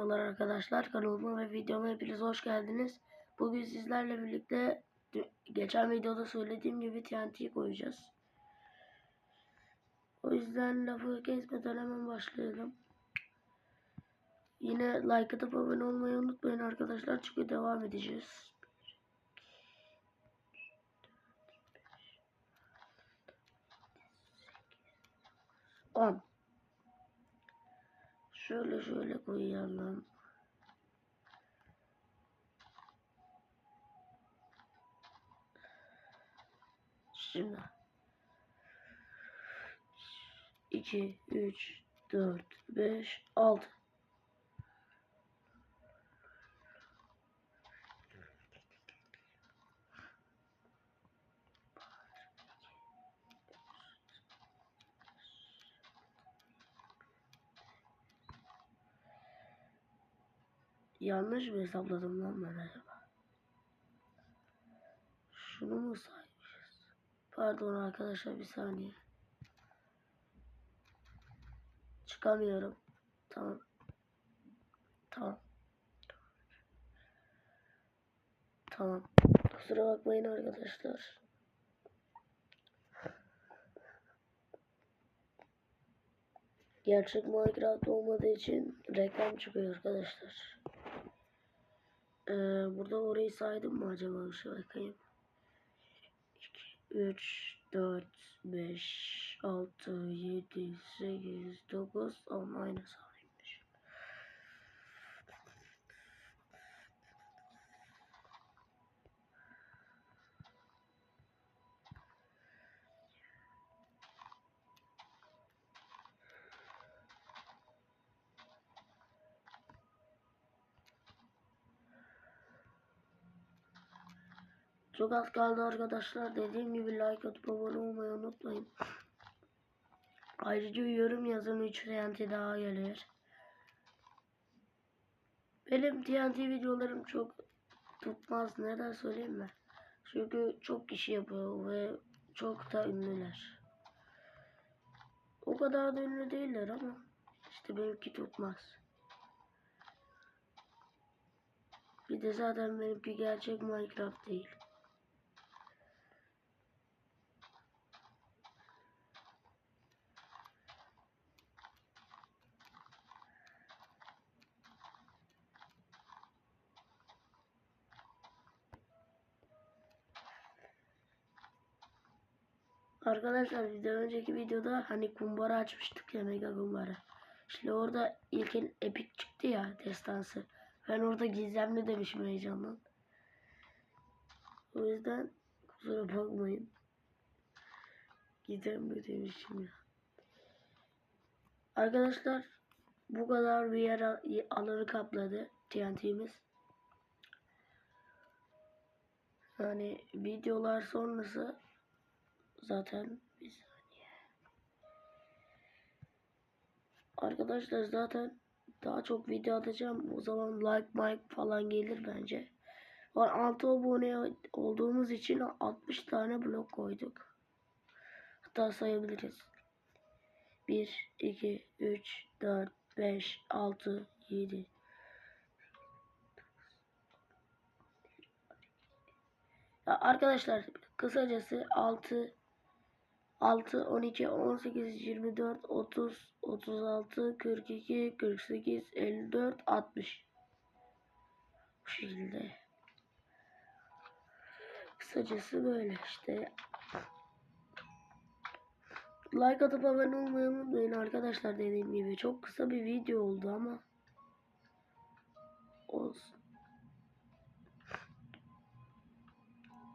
Merhabalar arkadaşlar kanalıma ve videoma hepiniz hoş geldiniz. Bugün sizlerle birlikte geçen videoda söylediğim gibi TNT'yi koyacağız. O yüzden lafı kesmeden hemen başlayalım. Yine like atıp abone olmayı unutmayın arkadaşlar çünkü devam edeceğiz. Şöyle şöyle koyalım. Şimdi. 2, 3, 4, 5, 6. Yanlış mı hesapladım lan ben acaba? Şunu mu saymışız? Pardon arkadaşlar bir saniye. Çıkamıyorum. Tamam. Tamam. Tamam. Kusura bakmayın arkadaşlar. Gerçek Minecraft olmadığı için reklam çıkıyor arkadaşlar. Ee, burada orayı saydım mı acaba? Şu bakayım. 3, 4, 5, 6, 7, 8, 9, 10 aynı saymış. Çok az kaldı arkadaşlar. Dediğim gibi like atıp abone olmayı unutmayın. Ayrıca yorum yazın 3 TNT daha geliyor. Benim TNT videolarım çok tutmaz. Neden söyleyeyim mi? Çünkü çok kişi yapıyor ve çok da ünlüler. O kadar da ünlü değiller ama işte benimki tutmaz. Bir de zaten benimki gerçek Minecraft değil. Arkadaşlar bir de önceki videoda hani kumbara açmıştık ya mega kumbara. İşte orada ilkin epik çıktı ya destansı. Ben orada gizemli demişim heyecandan. O yüzden kusura bakmayın. Gizemli demişim ya. Arkadaşlar bu kadar bir yer al- alanı kapladı TNT'miz. Yani videolar sonrası zaten bir saniye. Arkadaşlar zaten daha çok video atacağım. O zaman like like falan gelir bence. Var 6 abone olduğumuz için 60 tane blok koyduk. Hatta sayabiliriz. 1 2 3 4 5 6 7 Ya arkadaşlar kısacası 6 6 12 18 24 30 36 42 48 54 60 bu şekilde. Kısacası böyle işte. Like atıp abone olmayı unutmayın arkadaşlar. Dediğim gibi çok kısa bir video oldu ama olsun.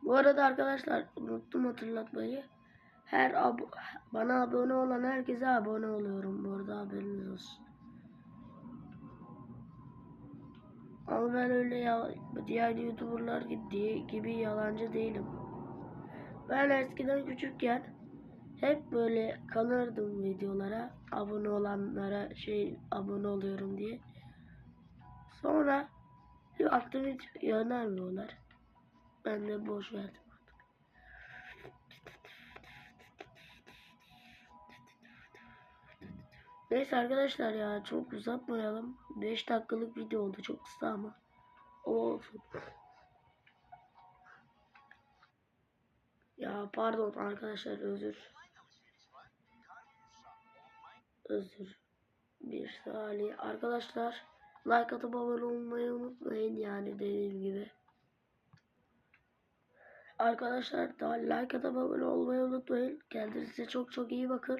Bu arada arkadaşlar unuttum hatırlatmayı. Her ab- bana abone olan herkese abone oluyorum bu arada haberiniz olsun. Ama ben öyle ya diğer youtuberlar gibi, gibi yalancı değilim. Ben eskiden küçükken hep böyle kanırdım videolara abone olanlara şey abone oluyorum diye. Sonra baktım hiç yönelmiyorlar. Ben de boş verdim Neyse arkadaşlar ya çok uzatmayalım. 5 dakikalık video oldu çok kısa ama. O olsun. Ya pardon arkadaşlar özür. Özür. Bir saniye. Arkadaşlar like atıp abone olmayı unutmayın yani dediğim gibi. Arkadaşlar daha like atıp abone olmayı unutmayın. Kendinize çok çok iyi bakın.